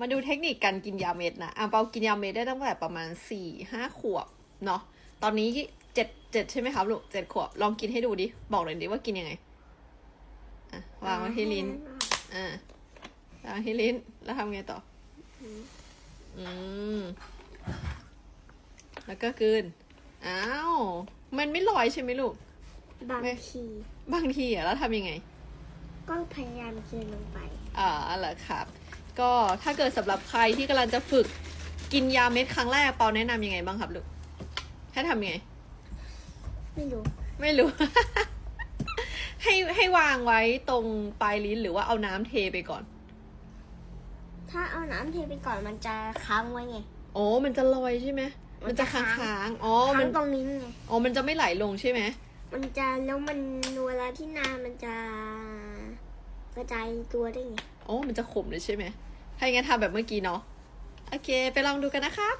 มาดูเทคนิคการกินยาเม็ดนะอะเปากินยาเม็ดได้ตั้งแต่ประมาณสี่ห้าขวบเนาะ ตอนนี้เจ็ดเจ็ดใช่ไหมครับลูกเจ็ดขวบ ลองกินให้ดูดิ บอกเลยดิว่ากินยังไง อะ วางไว้ที่ลิ้น อ่าวางที่ลิ้น แล้วทำไงต่อ อืม แล้วก็กลืน อ้าว มันไม่ลอยใช่ไหมลูก บางไม่ที บางทีอะแล้วทำยังไง ก็พยายามกินลงไป อ่าเหรอครับ ก็ถ้าเกิดสำหรับใครที่กำลังจะฝึกกินยาเม็ดครั้งแรกเปาแนะนำยังไงบ้างครับลูกให้ทำยังไง ไม่รู้ ไม่รู้ ให้ให้วางไว้ตรงปลายลิ้นหรือว่าเอาน้ำเทไปก่อน ถ้าเอาน้ำเทไปก่อนมันจะค้างไว้ไงอ๋อมันจะลอยใช่ไหมมันจะมันจะค้างค้างๆอ๋อ มัค้านงตรงนี้ไง อ๋อมันจะไม่ไหลลงใช่ไหมมันจะแล้วมันเวลาที่นานมันจะกระจายตัวได้ไงอ๋อมันจะขมเลยใช่ไหม ถ้าอย่างงั้นทำแบบเมื่อกี้เนาะ โอเค ไปลองดูกันนะครับ